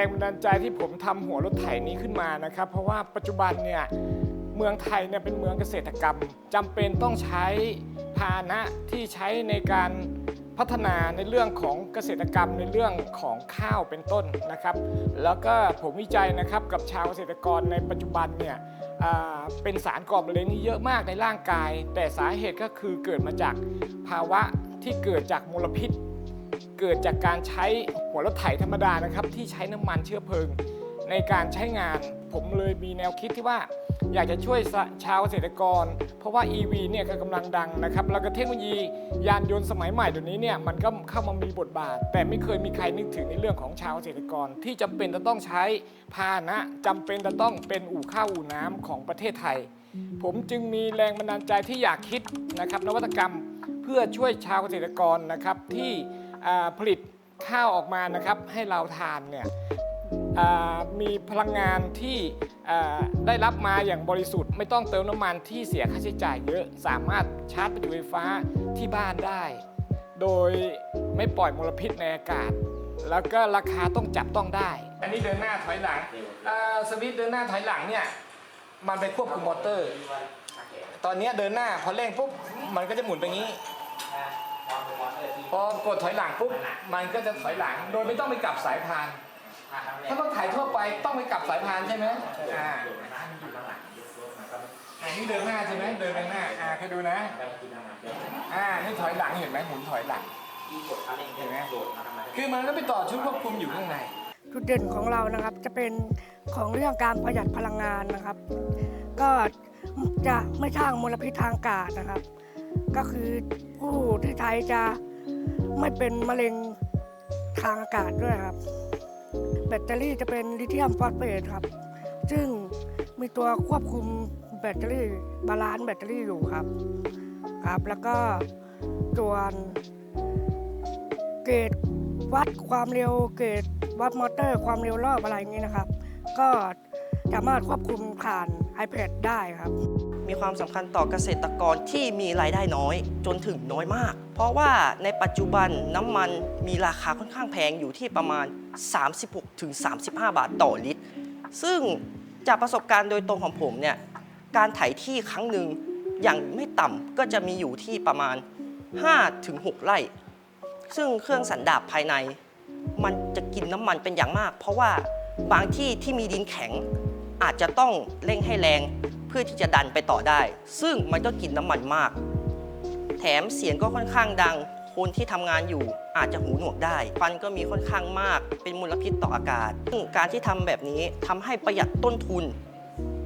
รงบันดาลใจที่ผมทำหัวรถไถนี้ขึ้นมานะครับ เพราะว่าปัจจุบันเนี่ยเมืองไทยเนี่ยเป็นเมืองเกษตรกรรมจำเป็นต้องใช้พาหนะที่ใช้ในการพัฒนาในเรื่องของเกษตรกรรมในเรื่องของข้าวเป็นต้นนะครับ แล้วก็ผมวิจัยนะครับกับชาวเกษตรกรในปัจจุบันเนี่ยเป็นสารก่อมะเร็งที่เยอะมากในร่างกาย แต่สาเหตุก็คือเกิดมาจากภาวะที่เกิดจากมลพิษ เกิดจากการใช้หัวรถไถธรรมดานะครับ ที่ใช้น้ำมันเชื้อเพลิง ในการใช้งาน ผมเลยมีแนวคิดที่ว่า อยากจะช่วยชาวเกษตรกร เพราะว่า EV เนี่ยก็กำลังดังนะครับ แล้วก็เทคโนโลยียานยนต์สมัยใหม่เดี๋ยวนี้เนี่ยมันก็เข้ามามีบทบาท แต่ไม่เคยมีใครนึกถึงในเรื่องของชาวเกษตรกร ที่จำเป็นจะต้องใช้พาหนะจำเป็นจะต้องเป็นอู่ข้าวอู่น้ำของประเทศไทย ผมจึงมีแรงบันดาลใจที่อยากคิดนะครับนวัตกรรมเพื่อช่วยชาวเกษตรกรนะครับที่ ผลิตข้าวออกมานะครับให้เราทานเนี่ยมีพลังงานที่ได้รับมาอย่างบริสุทธิ์ ไม่ต้องเติมน้ำมันที่เสียค่าใช้จ่ายเยอะ สามารถชาร์จประจุไฟฟ้าที่บ้านได้ โดยไม่ปล่อยมลพิษในอากาศ แล้วก็ราคาต้องจับต้องได้ อันนี้เดินหน้าถอยหลังสวิตช์เดินหน้าถอยหลังเนี่ยมันไปควบคุมมอเตอร์ ตอนนี้เดินหน้าพอเร่งปุ๊บมันก็จะหมุนไปงี้ พอกดถอยหลังปุ๊บมันก็จะถอยหลังโดยไม่ต้องไปกลับสายพาน ถ้าต้องถ่ายทั่วไปต้องไปกลับสายพานใช่ไหมอ่าอันนี้เดินหน้าใช่ไหมเดินไปหน้าอ่าให้ดูนะอ่านี่ถอยหลังเห็นไหมหมุนถอยหลังเห็นไหมคือมันก็ไปต่อชุดควบคุมอยู่ข้างในจุดเด่นของเรานะครับจะเป็นของเรื่องการประหยัดพลังงานนะครับ ก็จะไม่สร้างมลพิษทางอากาศนะครับ ก็คือผู้ที่ใช้จะไม่เป็นมะเร็งทางอากาศด้วยครับ แบตเตอรี่จะเป็นลิเธียมฟอสเฟตครับ ซึ่งมีตัวควบคุมแบตเตอรี่บาลานซ์แบตเตอรี่อยู่ครับครับ แล้วก็ส่วนเกรดวัดความเร็วเกรดวัดมอเตอร์ ความเร็วรอบอะไรอย่างนี้นะครับ ก็สามารถควบคุมผ่าน iPad ได้ครับ มีความสำคัญต่อเกษตรกรที่มีรายได้น้อย จนถึงน้อยมาก เพราะว่าในปัจจุบันน้ำมันมีราคาค่อนข้างแพงอยู่ที่ประมาณ 36-35 บาทต่อลิตร ซึ่งจากประสบการณ์โดยตรงของผมเนี่ยการไถที่ครั้งหนึ่งอย่างไม่ต่ำก็จะมีอยู่ที่ประมาณ 5-6 ไร่ ซึ่งเครื่องสันดาปภายใน มันจะกินน้ำมันเป็นอย่างมาก เพราะว่าบางที่ที่มีดินแข็ง อาจจะต้องเร่งให้แรงเพื่อที่จะดันไปต่อได้ ซึ่งมันก็กินน้ำมันมาก แถมเสียงก็ค่อนข้างดัง คนที่ทำงานอยู่อาจจะหูหนวกได้ควันก็มีค่อนข้างมาก เป็นมลพิษต่ออากาศซึ่งการที่ทำแบบนี้ทำให้ประหยัดต้นทุน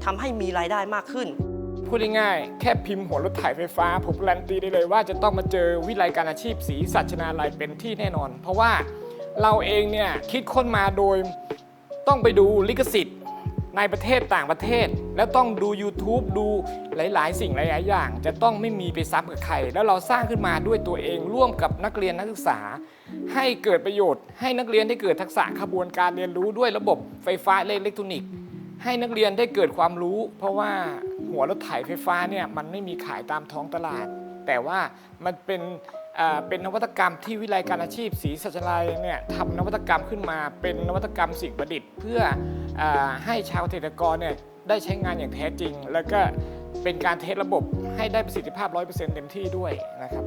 ทำให้มีรายได้มากขึ้นพูดง่ายๆแค่พิมพ์หัวรถไถไฟฟ้า ผมการันตีได้เลยว่าจะต้องมาเจอวิไลการอาชีพสีสัชนาลัยเป็นที่แน่นอน เพราะว่าเราเองเนี่ยคิดค้นมาโดยต้องไปดูลิขสิทธิ์ ในประเทศต่างประเทศ แล้วต้องดู YouTube ดูหลาย ๆ สิ่งหลาย ๆ อย่าง จะต้องไม่มีไปซ้ำกับใคร แล้วเราสร้างขึ้นมาด้วยตัวเองร่วมกับนักเรียนนักศึกษา ให้เกิดประโยชน์ ให้นักเรียนได้เกิดทักษะขบวนการเรียนรู้ด้วยระบบไฟฟ้าและอิเล็กทรอนิกส์ ให้นักเรียนได้เกิดความรู้ เพราะว่าหัวรถไถไฟฟ้าเนี่ยมันไม่มีขายตามท้องตลาด แต่ว่ามันเป็น เป็นนวัตกรรมที่วิไลการอาชีพศรีสัชลายเนี่ยทำนวัตกรรมขึ้นมา เป็นนวัตกรรมสิ่งประดิษฐ์ เพื่ออให้ชาวเกษตรกรเนี่ยได้ใช้งานอย่างแท้จริง แล้วก็เป็นการเทสระบบให้ได้ประสิทธิภาพ 100%เต็มที่ด้วยนะครับ